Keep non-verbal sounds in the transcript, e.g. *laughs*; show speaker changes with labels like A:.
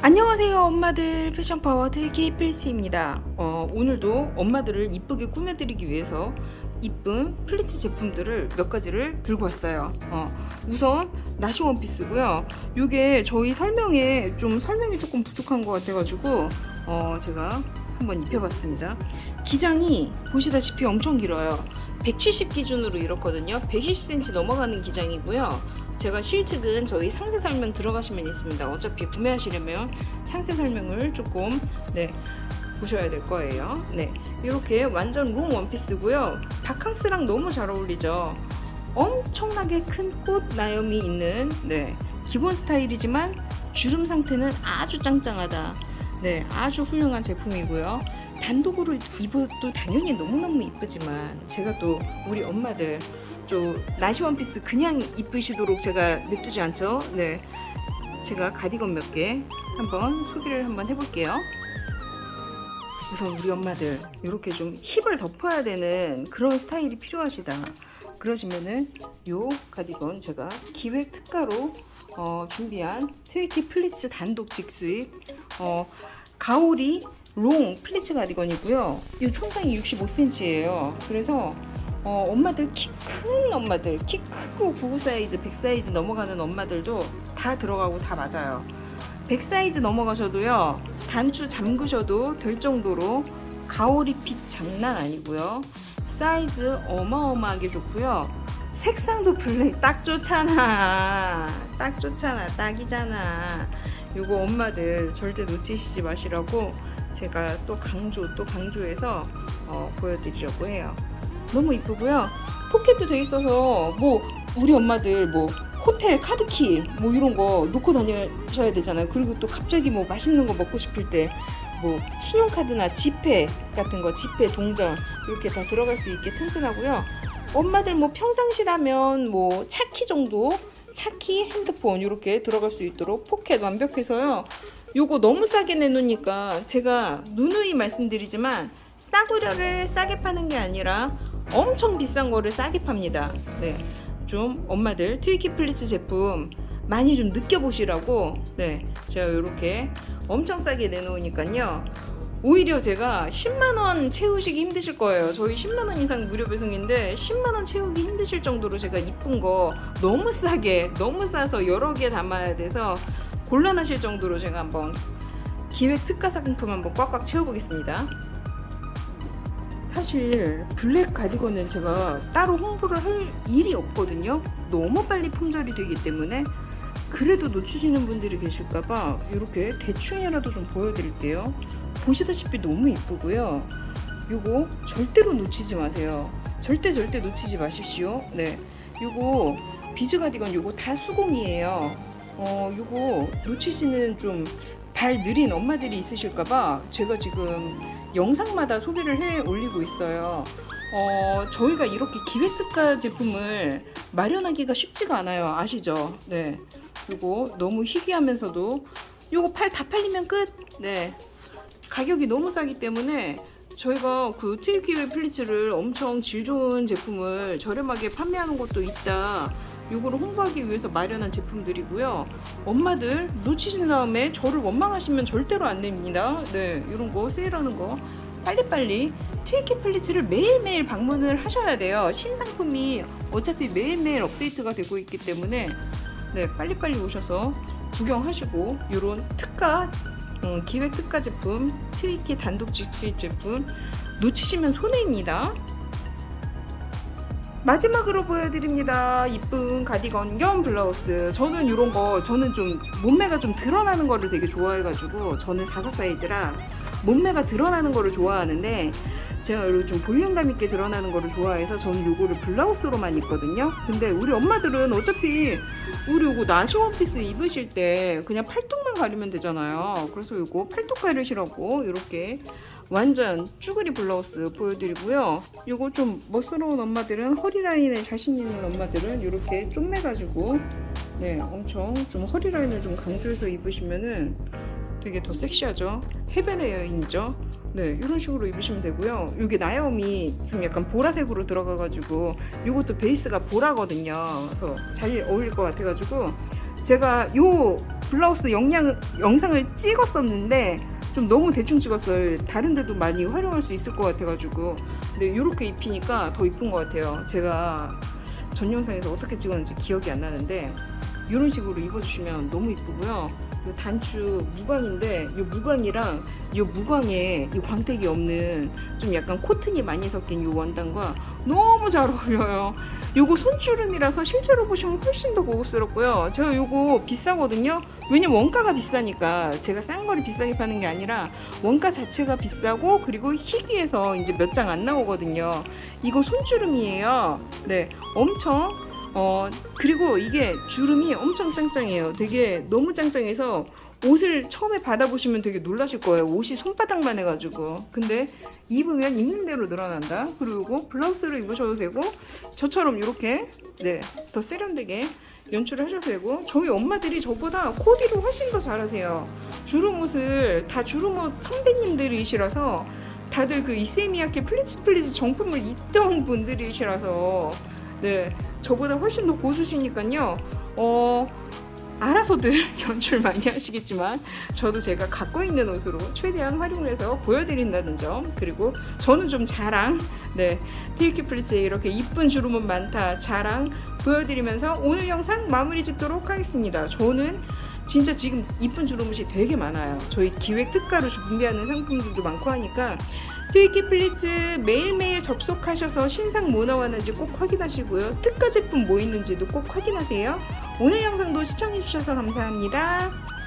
A: 안녕하세요 엄마들. 패션파워 들기 필치입니다. 어, 오늘도 엄마들을 이쁘게 꾸며드리기 위해서 이쁜 플리츠 제품들을 몇 가지를 들고 왔어요. 어, 우선 나시 원피스고요. 이게 저희 설명에 좀 설명이 조금 부족한 것 같아가지고 어, 제가 한번 입혀봤습니다. 기장이 보시다시피 엄청 길어요. 170 기준으로 이렇거든요. 120cm 넘어가는 기장이고요 제가 실측은 저희 상세 설명 들어가시면 있습니다. 어차피 구매하시려면 상세 설명을 조금 네 보셔야 될 거예요. 네 이렇게 완전 롱 원피스고요. 바캉스랑 너무 잘 어울리죠. 엄청나게 큰 꽃 나염이 있는 네 기본 스타일이지만 주름 상태는 아주 짱짱하다. 네 아주 훌륭한 제품이고요. 단독으로 입어도 당연히 너무너무 이쁘지만 제가 또 우리 엄마들 좀 나시 원피스 그냥 입으시도록 제가 냅두지 않죠. 네, 제가 가디건 몇 개 한번 소개를 한번 해볼게요. 우선 우리 엄마들 이렇게 좀 힙을 덮어야 되는 그런 스타일이 필요하시다. 그러시면은 요 가디건 제가 기획 특가로 어, 준비한 트위티 플리츠 단독 직수입 어, 가오리 롱 플리츠 가디건이고요. 이 총상이 65cm예요. 그래서 어, 엄마들 키 큰 엄마들 키 크고 99 사이즈 100 사이즈 넘어가는 엄마들도 다 들어가고 다 맞아요. 100 사이즈 넘어가셔도요 단추 잠그셔도 될 정도로 가오리핏 장난 아니고요. 사이즈 어마어마하게 좋고요. 색상도 블랙 딱 좋잖아. 딱 좋잖아. 딱이잖아. 요거 엄마들 절대 놓치시지 마시라고 제가 또 강조 또 강조해서 어, 보여드리려고 해요 너무 이쁘고요. 포켓도 돼 있어서 뭐 우리 엄마들 뭐 호텔 카드키 뭐 이런 거 놓고 다니셔야 되잖아요. 그리고 또 갑자기 뭐 맛있는 거 먹고 싶을 때 뭐 신용카드나 지폐 같은 거 지폐 동전 이렇게 다 들어갈 수 있게 튼튼하고요. 엄마들 뭐 평상시라면 뭐 차키 정도 차키 핸드폰 이렇게 들어갈 수 있도록 포켓 완벽해서요. 요거 너무 싸게 내놓으니까 제가 누누이 말씀드리지만 싸구려를 싸게 파는 게 아니라 엄청 비싼 거를 싸게 팝니다. 네. 좀 엄마들 트위키 플리츠 제품 많이 좀 느껴보시라고 네. 제가 이렇게 엄청 싸게 내놓으니까요. 오히려 제가 10만원 채우시기 힘드실 거예요. 저희 10만원 이상 무료 배송인데 10만원 채우기 힘드실 정도로 제가 이쁜 거 너무 싸게, 너무 싸서 여러 개 담아야 돼서 곤란하실 정도로 제가 한번 기획 특가 상품 한번 꽉꽉 채워보겠습니다. 사실 블랙 가디건은 제가 따로 홍보를 할 일이 없거든요. 너무 빨리 품절이 되기 때문에 그래도 놓치시는 분들이 계실까봐 이렇게 대충이라도 좀 보여드릴게요. 보시다시피 너무 이쁘고요. 요거 절대로 놓치지 마세요. 절대 절대 놓치지 마십시오. 네, 요거 비즈 가디건 요거 다 수공이에요. 어, 요거 놓치시는 좀 발 느린 엄마들이 있으실까봐 제가 지금 영상마다 소개를 해 올리고 있어요. 어, 저희가 이렇게 기획특가 제품을 마련하기가 쉽지가 않아요. 아시죠? 네. 요거 너무 희귀하면서도 요거 팔 다 팔리면 끝. 네. 가격이 너무 싸기 때문에 저희가 그 트위키의 플리츠를 엄청 질 좋은 제품을 저렴하게 판매하는 것도 있다. 요거를 홍보하기 위해서 마련한 제품들이고요. 엄마들 놓치신 다음에 저를 원망하시면 절대로 안 됩니다. 네, 이런 거 세일하는 거 빨리빨리 트위키 플리츠를 매일매일 방문을 하셔야 돼요. 신상품이 어차피 매일매일 업데이트가 되고 있기 때문에 네, 빨리빨리 오셔서 구경하시고 이런 특가 어, 기획 특가 제품 트위키 단독 직수입 제품 놓치시면 손해입니다. 마지막으로 보여드립니다. 이쁜 가디건 겸 블라우스. 저는 이런 거, 저는 좀 몸매가 좀 드러나는 거를 되게 좋아해가지고, 저는 44 사이즈라 몸매가 드러나는 거를 좋아하는데, 제가 좀 볼륨감 있게 드러나는 거를 좋아해서 저는 요거를 블라우스로만 입거든요. 근데 우리 엄마들은 어차피 우리 요거 나시 원피스 입으실 때 그냥 팔뚝만 가리면 되잖아요. 그래서 요거 팔뚝 가르시라고 이렇게 완전 쭈그리 블라우스 보여드리고요. 요거 좀 멋스러운 엄마들은 허리 라인에 자신 있는 엄마들은 이렇게 쪼매가지고 네 엄청 좀 허리 라인을 좀 강조해서 입으시면은 되게 더 섹시하죠. 해변의 여인이죠. 네, 이런 식으로 입으시면 되고요. 이게 나염이 좀 약간 보라색으로 들어가가지고 이것도 베이스가 보라거든요. 그래서 잘 어울릴 것 같아가지고 제가 요 블라우스 영양, 영상을 찍었었는데 좀 너무 대충 찍었어요. 다른 데도 많이 활용할 수 있을 것 같아가지고. 근데 이렇게 입히니까 더 이쁜 것 같아요. 제가 전 영상에서 어떻게 찍었는지 기억이 안 나는데 이런 식으로 입어주시면 너무 이쁘고요. 요 단추 무광인데 이 무광이랑 이 무광에 이 광택이 없는 좀 약간 코튼이 많이 섞인 이 원단과 너무 잘 어울려요. 요거 손주름이라서 실제로 보시면 훨씬 더 고급스럽고요. 제가 요거 비싸거든요. 왜냐면 원가가 비싸니까 제가 싼 거를 비싸게 파는 게 아니라 원가 자체가 비싸고 그리고 희귀해서 이제 몇 장 안 나오거든요. 이거 손주름이에요. 네, 엄청 어 그리고 이게 주름이 엄청 짱짱해요. 되게 너무 짱짱해서 옷을 처음에 받아보시면 되게 놀라실 거예요. 옷이 손바닥만 해가지고. 근데 입으면 입는 대로 늘어난다. 그리고 블라우스를 입으셔도 되고 저처럼 이렇게 네, 더 세련되게 연출을 하셔도 되고 저희 엄마들이 저보다 코디를 훨씬 더 잘하세요. 주름 옷을 다 주름 옷 선배님들이시라서 다들 그 이세미야케 플리츠 플리츠 정품을 입던 분들이시라서 네 저보다 훨씬 더 고수시니까요. 어 알아서들 *laughs* 연출 많이 하시겠지만 저도 제가 갖고 있는 옷으로 최대한 활용을 해서 보여드린다는 점 그리고 저는 좀 자랑 네 티이키 플리츠에 이렇게 이쁜 주름은 많다 자랑 보여드리면서 오늘 영상 마무리 짓도록 하겠습니다 저는 진짜 지금 이쁜 주름옷이 되게 많아요 저희 기획 특가로 준비하는 상품들도 많고 하니까 트위키 플리츠 매일매일 접속하셔서 신상 뭐 나왔는지 꼭 확인하시고요 특가 제품 뭐 있는지도 꼭 확인하세요 오늘 영상도 시청해주셔서 감사합니다.